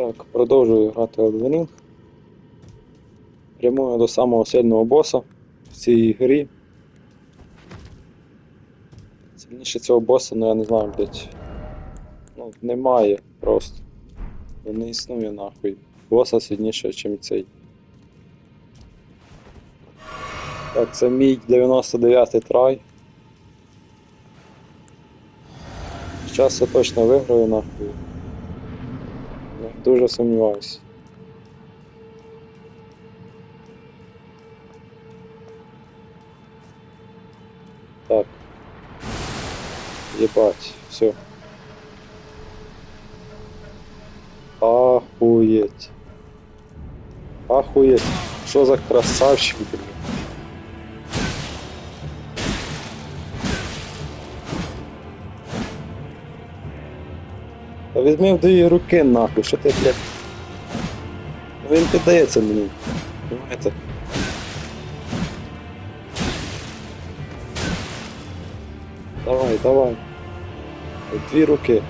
Так, продовжую грати Elden Ring. Прямую до самого сильного боса в цій грі. Сильніше цього боса, ну я не знаю, блять. Ну, немає просто. Ну, не існує нахуй. Боса сильніше, ніж цей. Так, це мій 99-й трай. Зараз я точно виграю нахуй. Ну, Дуже сумніваюся. Так. Ебать, все. Охуеть. Охуеть. Что за красавчик, блин. Візьми в дві руки нахуй, що ти, блядь. Ну, Він піддається мені. Понимаєте? Давай, давай. Дві руки.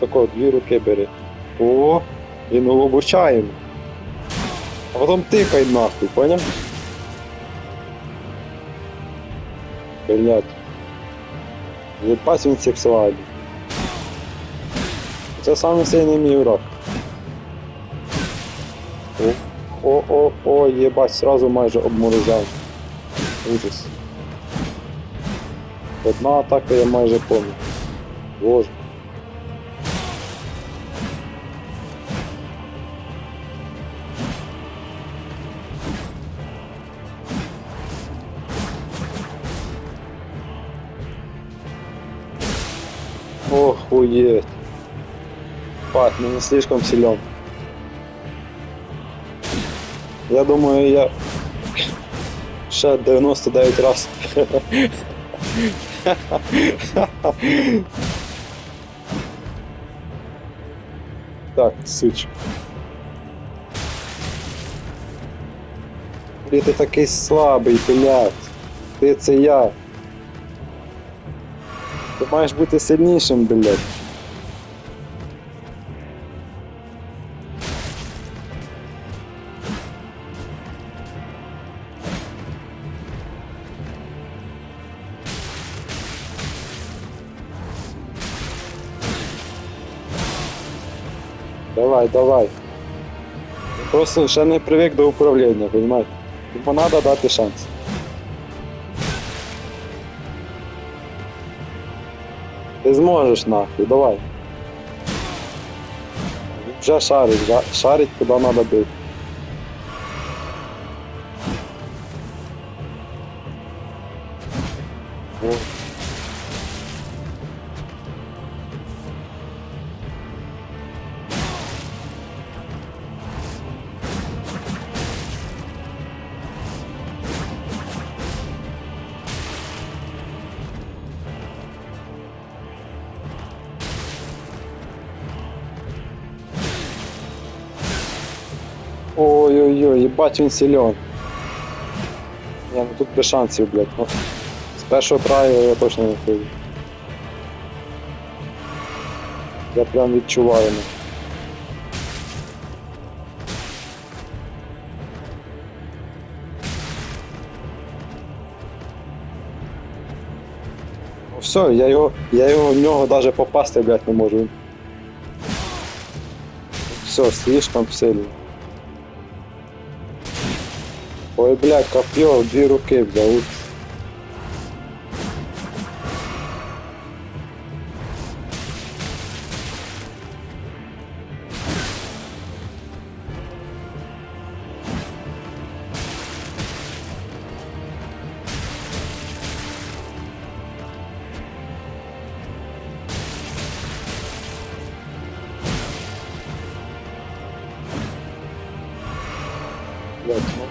Тако, дві руки бери. О, він обучаємо. А потім тикай нахуй, поняв? Блять. Єбать він сексуальний. Це саме сильний мій враг. О, о, о, о, єбать, сразу майже обморозяв. Ужас. Одна атака я майже помню. Боже. Охуеть. Пат, ну не слишком силен. Я думаю, я ще 99 раз. Так, сич. Ти такий слабий, блядь. Ти це я. Ти маєш бути сильнішим, блядь. Давай, давай. Просто ще не привик до управління, розумієте? Йому треба дати шанс. Ти зможеш нахуй, давай. Вже шарить, вже шарить, куди треба бити. О. Ой-ой-ой, ебать він силен. Не, ну тут без шансів, блядь. Ну, з першого траю я точно не прийду. Я прям відчуваю. ну. Ну все, я його, я його в нього навіть попасти, блядь, не можу. Все, слишком сильно. Ой, блядь, копье в дві руки взяв.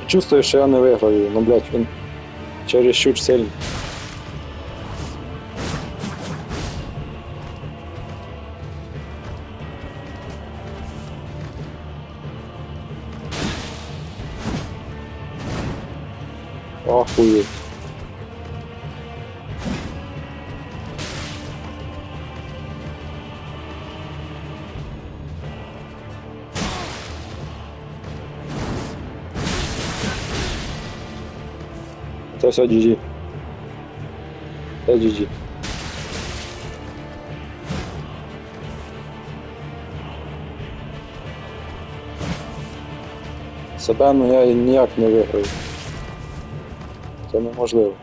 Чувствую, що я не виграю, ну блядь, він чересчур сильний. Охуеть. Це все GG. Це GG. Себе ну я ніяк не виграю. Це неможливо.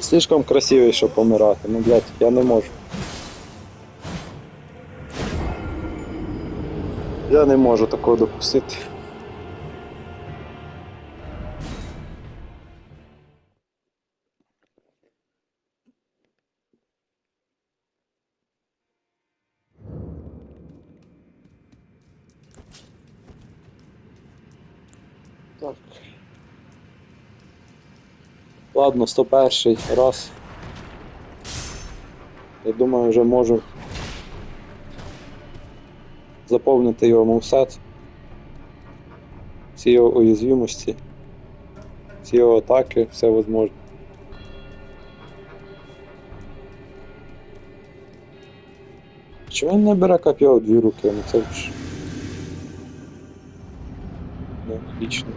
Слишком красивий, щоб помирати. Ну, блядь, я не можу. Я не можу такого допустити. Так. Ладно, 101 раз. Я думаю, вже можу заповнити його мовсет. Всі його уязвимості, всі його атаки, все возможно. Чому він не бере коп'є в дві руки? Ну це ж. Нелогічно.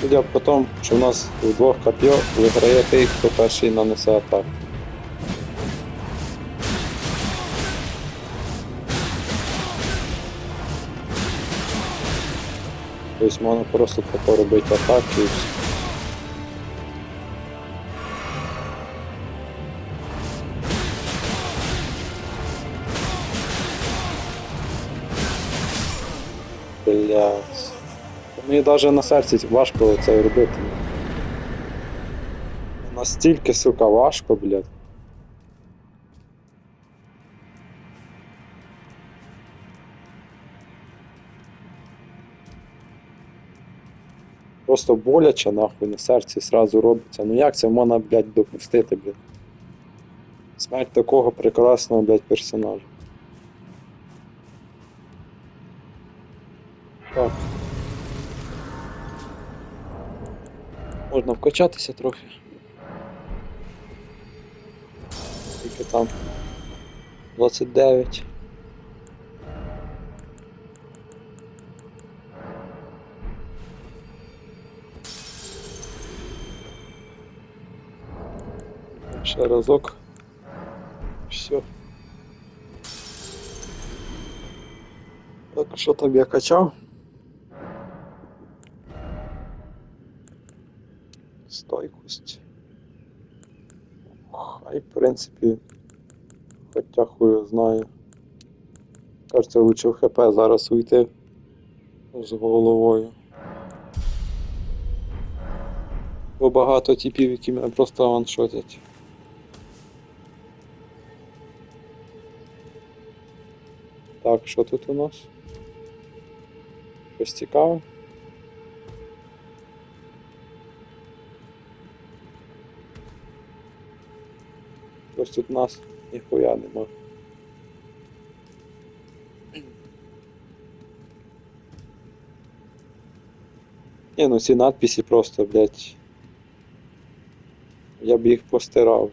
Судя по тому, що в нас у двох коп'є виграє той, хто перший нанесе атаку. Тобто можна просто тако робити атаки і все. Блять. Мені навіть на серці важко це робити. Настільки, сука, важко, блядь. Просто боляче, нахуй, на серці сразу робиться. Ну як це можна, блядь, допустити, блядь? Смерть такого прекрасного, блядь, персонажа. Вкачатися трохи. Скільки там? 29. Ще разок. Все. Так, що там я качав? Стойкость. Хай, в принципі, хоча його знає. Кажеться, лучше в ХП зараз уйти з головою. Бо багато типів, які мене просто ваншотять. Так, що тут у нас? Щось цікаве? Ось тут нас ніхуя нема. Ні, ну ці надписи просто, блядь. Я б їх постирав.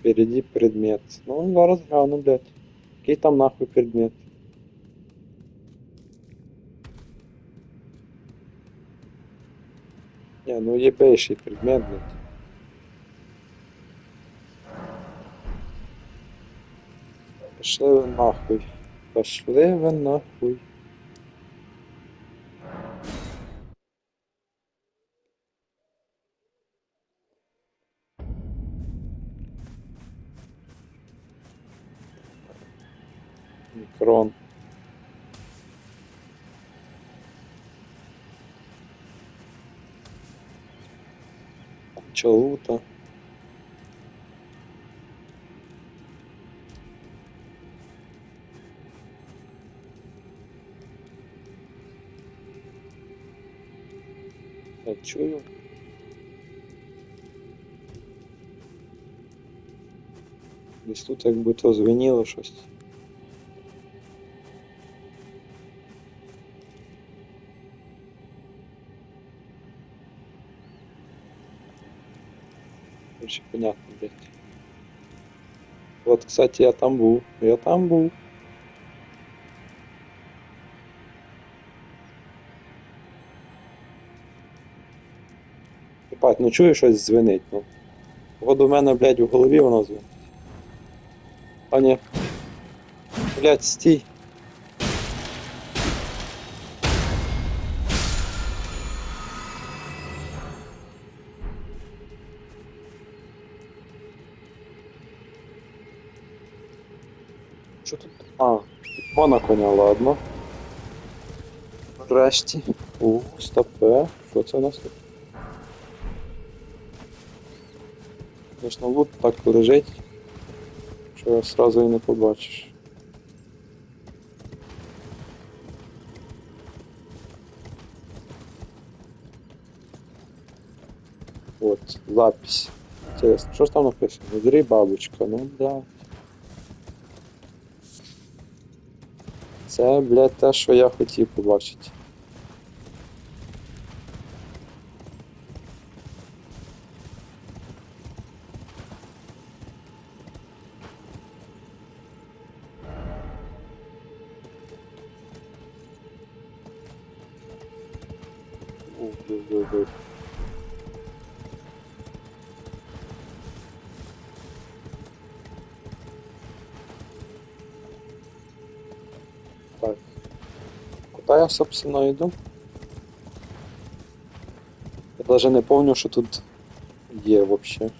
Впереди предмет. Ну, зараз гляну, блядь. Який там нахуй предмет? Ну ебейший предмет, блядь. Пошли ви нахуй. Пошли ви нахуй. Чалута. Так, чую. Здесь тут как якби то что-то. Короче, понятно, блядь. Вот, кстати, я там був. Я там був. Єбать, ну чую щось дзвенить, ну. От у мене, блядь, в голові воно дзвенить. А ні. Блядь, стій. А, вона коня, ладно. Нарешті. У, стопе. Що це у нас тут? Звісно, лут так лежить, що сразу і не побачиш. От, запись. Интересно, що ж там написано? Зри бабочка, ну да. Це, блядь, те, що я хотів побачити. Куда я, собственно, иду? Я даже не помню, що тут є вообще.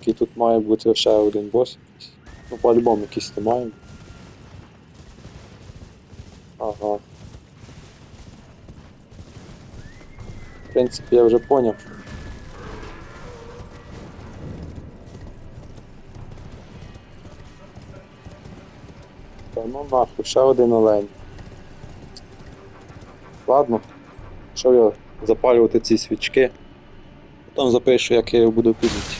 Який тут має бути ще один бос. Ну, по-любому якийсь то має. Ага. В принципі, я вже поняв. Ну нахуй, ще один олень. Ладно, що я запалювати ці свічки. Потім запишу, як я його буду пізніше.